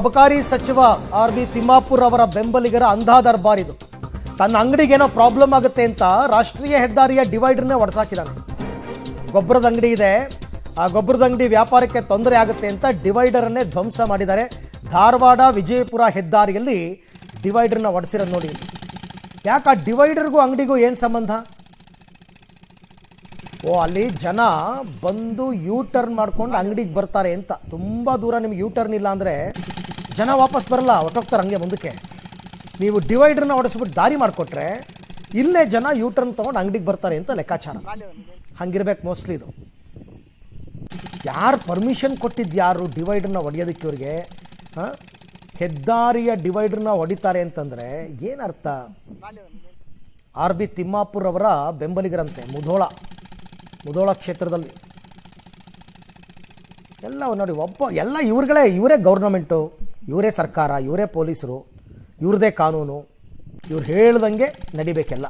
ಅಬಕಾರಿ ಸಚಿವ R B Timmapur ಅವರ ಬೆಂಬಲಿಗರ ಅಂಧಾ ದರ್ಬಾರ್ ಇದು. ತನ್ನ ಅಂಗಡಿಗೆ ಏನೋ ಪ್ರಾಬ್ಲಮ್ ಆಗುತ್ತೆ ಅಂತ ರಾಷ್ಟ್ರೀಯ ಹೆದ್ದಾರಿಯ ಡಿವೈಡರ್ನೇ ಒಡೆಸಾಕಿದ್ದಾನೆ. ಗೊಬ್ಬರದ ಅಂಗಡಿ ಇದೆ. ಆ ಗೊಬ್ಬರದ ಅಂಗಡಿ ವ್ಯಾಪಾರಕ್ಕೆ ತೊಂದರೆ ಆಗುತ್ತೆ ಅಂತ ಡಿವೈಡರನ್ನೇ ಧ್ವಂಸ ಮಾಡಿದ್ದಾರೆ. ಧಾರವಾಡ ವಿಜಯಪುರ ಹೆದ್ದಾರಿಯಲ್ಲಿ ಡಿವೈಡರ್ನ ಒಡೆಸಿರೋದು ನೋಡಿ. ಯಾಕೆ ಆ ಡಿವೈಡರ್ಗೂ ಅಂಗಡಿಗೂ ಏನು ಸಂಬಂಧ? ಓ, ಅಲ್ಲಿ ಜನ ಬಂದು ಯೂ ಟರ್ನ್ ಮಾಡ್ಕೊಂಡು ಅಂಗಡಿಗೆ ಬರ್ತಾರೆ ಅಂತ. ತುಂಬ ದೂರ ನಿಮ್ಗೆ ಯೂ ಟರ್ನ್ ಇಲ್ಲ ಅಂದರೆ ಜನ ವಾಪಸ್ ಬರಲ್ಲ ಹೊಟ್ಟೋಗ್ತಾರೆ ಹಂಗೆ ಮುಂದಕ್ಕೆ. ನೀವು ಡಿವೈಡ್ರನ್ನ ಹೊಡೆಸ್ಬಿಟ್ಟು ದಾರಿ ಮಾಡಿಕೊಟ್ರೆ ಇಲ್ಲೇ ಜನ ಯೂ ಟರ್ನ್ ತೊಗೊಂಡು ಅಂಗಡಿಗೆ ಬರ್ತಾರೆ ಅಂತ ಲೆಕ್ಕಾಚಾರ. ಹಂಗಿರ್ಬೇಕು ಮೋಸ್ಟ್ಲಿ ಇದು. ಯಾರು ಪರ್ಮಿಷನ್ ಕೊಟ್ಟಿದ್ದು ಯಾರು ಡಿವೈಡ್ರನ್ನ ಹೊಡೆಯೋದಕ್ಕೆ ಇವ್ರಿಗೆ, ಹಾಂ? ಹೆದ್ದಾರಿಯ ಡಿವೈಡ್ರನ್ನ ಹೊಡಿತಾರೆ ಅಂತಂದರೆ ಏನರ್ಥ? ಆರ್ ಬಿ ತಿಮ್ಮಾಪುರ್ ಅವರ ಬೆಂಬಲಿಗರಂತೆ, ಮುಧೋಳ. ಮುಧೋಳ ಕ್ಷೇತ್ರದಲ್ಲಿ. ಎಲ್ಲ ನೋಡಿ, ಒಬ್ಬ ಎಲ್ಲ ಇವ್ರುಗಳೇ, ಇವರೇ ಗೌರ್ನಮೆಂಟು ಇವರೇ ಸರ್ಕಾರ ಇವರೇ ಪೊಲೀಸರು ಇವ್ರದೇ ಕಾನೂನು ಇವ್ರು ಹೇಳ್ದಂಗೆ ನಡಿಬೇಕೆಲ್ಲ.